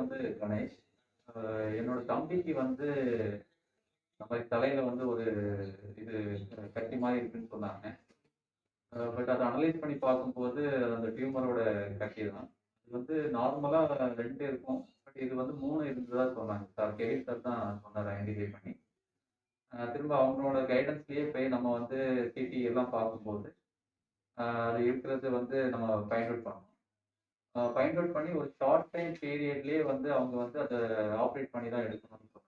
வந்து கணேஷ் என்னோட தம்பிக்கு வந்து நம்ம மாதிரி தலையில வந்து ஒரு இது கட்டி மாதிரி இருக்குன்னு சொன்னாங்க. பட் அதை அனலைஸ் பண்ணி பார்க்கும்போது அந்த டியூமரோட கட்டி தான். இது வந்து நார்மலா ரெண்டு இருக்கும். பட் இது வந்து மூணு இருந்ததா சொன்னாங்க. சார் கெவி சார் தான் சொன்னார் ஐடென்டிஃபை பண்ணி. திரும்ப அவங்களோட கைடன்ஸ்லயே போய் நம்ம வந்து சிடி எல்லாம் பார்க்கும்போது அது இருக்கிறது வந்து நம்ம ஃபைண்ட் அவுட் பண்ணணும் ஃபைண்ட் அவுட் பண்ணி ஒரு ஷார்ட் டைம் பீரியட்லேயே வந்து அவங்க வந்து அதை ஆப்ரேட் பண்ணி தான் எடுக்கணும்னு சொன்னாங்க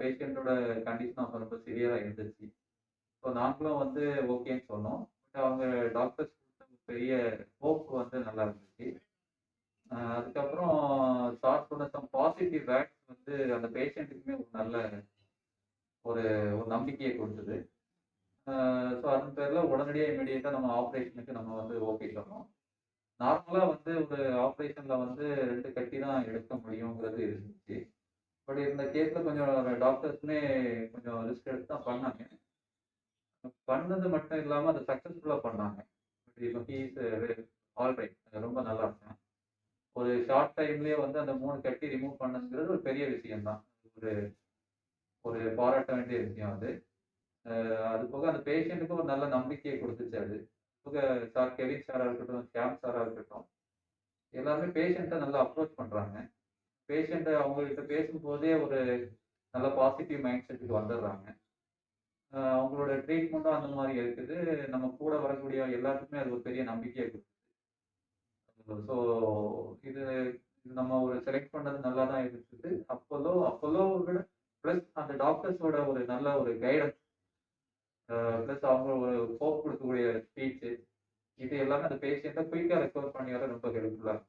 பேஷண்ட்டோட கண்டிஷன் அப்போ ரொம்ப சிவியராக இருந்துச்சு. ஸோ நாங்களும் வந்து ஓகேன்னு சொன்னோம். பட் அவங்க டாக்டர்ஸ் பெரிய ஹோப் வந்து நல்லா இருந்துச்சு. அதுக்கப்புறம் சார் சொன்ன சம் பாசிட்டிவ் வேக்ஸ் வந்து அந்த பேஷண்ட்டுக்குமே ஒரு நல்ல ஒரு ஒரு நம்பிக்கையை கொடுத்தது. ஸோ அதன் பேரில் உடனடியாக இமீடியட்டாக நம்ம ஆப்ரேஷனுக்கு நம்ம வந்து ஓகே சொன்னோம். நார்மலாக வந்து ஒரு ஆப்ரேஷனில் வந்து ரெண்டு கட்டி தான் எடுக்க முடியுங்கிறது இருந்துச்சு. பட் இந்த கேஸ்ல கொஞ்சம் டாக்டர்ஸுமே கொஞ்சம் ரிஸ்க் எடுத்து தான் பண்ணாங்க. பண்ணது மட்டும் இல்லாமல் அதை சக்ஸஸ்ஃபுல்லாக பண்ணாங்க. பட் இப்போ ஹீஸ் ஆல் ரைட் ரொம்ப நல்லா இருக்கேன் ஒரு ஷார்ட் டைம்லேயே வந்து அந்த மூணு கட்டி ரிமூவ் பண்ணதுங்கிறது ஒரு பெரிய விஷயம் தான் ஒரு ஒரு பாராட்ட வேண்டிய விஷயம் அது. அது போக அந்த பேஷண்ட்டுக்கு ஒரு நல்ல நம்பிக்கையை கொடுத்துச்சு அது. சார் கெவின் சாராக இருக்கட்டும் ஷியாம் சாராக இருக்கட்டும் எல்லாருமே பேஷண்ட்டை நல்லா அப்ரோச் பண்ணுறாங்க பேஷண்ட்டை அவங்ககிட்ட பேசும்போதே ஒரு நல்ல பாசிட்டிவ் மைண்ட் செட்டுக்கு வந்துடுறாங்க. அவங்களோட ட்ரீட்மெண்ட்டும் அந்த மாதிரி இருக்குது. நம்ம கூட வரக்கூடிய எல்லாருக்குமே அது ஒரு பெரிய நம்பிக்கையை கொடுக்குது. ஸோ இது இது நம்ம ஒரு செலக்ட் பண்ணது நல்லா தான் இருக்குது அப்போலோ அப்போலோ விட ப்ளஸ் அந்த டாக்டர்ஸோட ஒரு நல்ல ஒரு கைடன்ஸ் ப்ளஸ் அவங்க ஒரு ஹோப் கொடுக்கக்கூடிய ஸ்பீச்சு இது எல்லாமே அந்த பேஷண்ட்டை குயிக்காக ரெக்கவர் பண்ணி வர ரொம்ப ஹெல்ப்ஃபுல்லாக இருக்கும்.